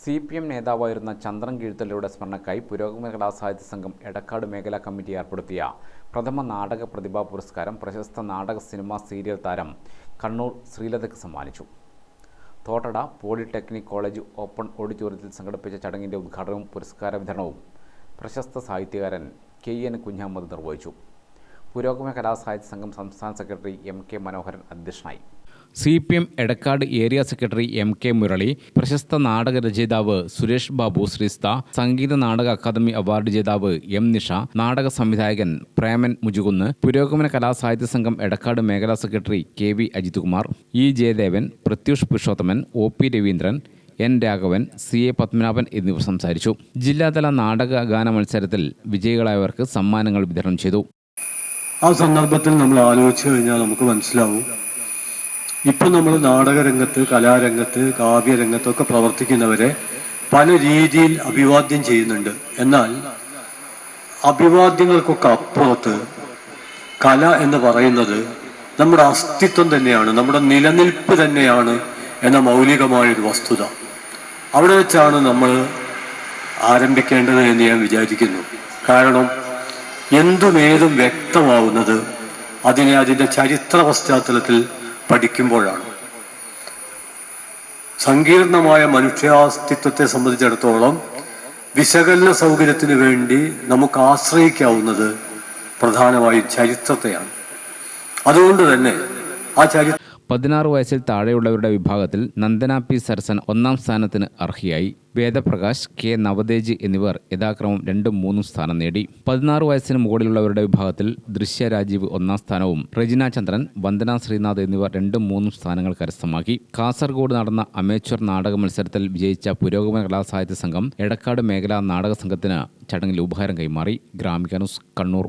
C P M നേതാവായിരുന്ന ചന്ദ്രൻ കീഴ്ത്തലയുടെ സ്മരണക്കായി പുരോഗമന കലാസാഹിത്യ സംഘം എടക്കാട് മേഖലാ കമ്മിറ്റി ഏർപ്പെടുത്തിയ പ്രഥമ നാടക പ്രതിഭാ പുരസ്കാരം പ്രശസ്ത നാടക സിനിമാ സീരിയൽ താരം കണ്ണൂർ ശ്രീലതയ്ക്ക് സമ്മാനിച്ചു. തോട്ടട പോളിടെക്നിക് കോളേജ് ഓപ്പൺ ഓഡിറ്റോറിയത്തിൽ സംഘടിപ്പിച്ച ചടങ്ങിന്റെ ഉദ്ഘാടനവും പുരസ്കാര വിതരണവും പ്രശസ്ത സാഹിത്യകാരൻ കെ എൻ കുഞ്ഞഹമ്മദ് നിർവഹിച്ചു. പുരോഗമന കലാസാഹിത്യ സംഘം സംസ്ഥാന സെക്രട്ടറി എം കെ മനോഹരൻ അധ്യക്ഷനായി. C P M Edakkad area secretary M K Murali പ്രശസ്ത നാടക രചയിതാവ് സുരേഷ് ബാബു ശ്രീസ്ത സംഗീത നാടക അക്കാദമി അവാർഡ് ജേതാവ് എം നിഷ നാടക സംവിധായകൻ പ്രേമൻ മുജുകുന്ന് പുരോഗമന കലാസാഹിത്യ സംഘം എടക്കാട് മേഖലാ secretary K V Ajith Kumar E Jayadevan Prathyush Purushothaman O P Raveendran N Raghavan C A Padmanabhan എന്നിവർ സംസാരിച്ചു. ജില്ലാതല നാടക ഗാന മത്സരത്തിൽ വിജയികളായവർക്ക് സമ്മാനങ്ങൾ വിതരണം ചെയ്തു. ആ സന്ദർഭത്തിൽ നമ്മൾ ആലോചിച്ചു കഴിഞ്ഞാൽ നമുക്ക് മനസ്സിലാവും ഇപ്പൊ നമ്മൾ നാടകരംഗത്ത് കലാരംഗത്ത് കാവ്യരംഗത്തൊക്കെ പ്രവർത്തിക്കുന്നവരെ പല രീതിയിൽ അഭിവാദ്യം ചെയ്യുന്നുണ്ട്. എന്നാൽ അഭിവാദ്യങ്ങൾക്കൊക്കെ അപ്പുറത്ത് കല എന്ന് പറയുന്നത് നമ്മുടെ അസ്തിത്വം തന്നെയാണ് നമ്മുടെ നിലനിൽപ്പ് തന്നെയാണ് എന്ന മൗലികമായൊരു വസ്തുത. അവിടെ വെച്ചാണ് നമ്മൾ ആരംഭിക്കേണ്ടത് എന്ന് ഞാൻ വിചാരിക്കുന്നു. കാരണം എന്തുമേതും വ്യക്തമാവുന്നത് അതിനെ അതിന്റെ ചരിത്ര പശ്ചാത്തലത്തിൽ പഠിക്കുമ്പോഴാണ്. സങ്കീർണമായ മനുഷ്യാസ്തിത്വത്തെ സംബന്ധിച്ചിടത്തോളം വിശകലന സൗകര്യത്തിന് വേണ്ടി നമുക്ക് ആശ്രയിക്കാവുന്നത് പ്രധാനമായും ചരിത്രത്തെയാണ്. അതുകൊണ്ട് തന്നെ ആ ചരിത്ര പതിനാറ് വയസ്സിൽ താഴെയുള്ളവരുടെ വിഭാഗത്തിൽ നന്ദന പി സരസൻ ഒന്നാം സ്ഥാനത്തിന് അർഹയായി. വേദപ്രകാശ് കെ നവതേജ് എന്നിവർ യഥാക്രമം രണ്ടും മൂന്നും സ്ഥാനം നേടി. പതിനാറ് വയസ്സിന് മുകളിലുള്ളവരുടെ വിഭാഗത്തിൽ ദൃശ്യ രാജീവ് ഒന്നാം സ്ഥാനവും റെജിന ചന്ദ്രൻ വന്ദന ശ്രീനാഥ് എന്നിവർ രണ്ടും മൂന്നും സ്ഥാനങ്ങൾ കരസ്ഥമാക്കി. കാസർഗോഡ് നടന്ന അമേച്വർ നാടക മത്സരത്തിൽ വിജയിച്ച പുരോഗമന കലാസാഹിത്യ സംഘം എടക്കാട് മേഖലാ നാടക സംഘത്തിന് ചടങ്ങിൽ ഉപഹാരം കൈമാറി. ഗ്രാമിക കണ്ണൂർ.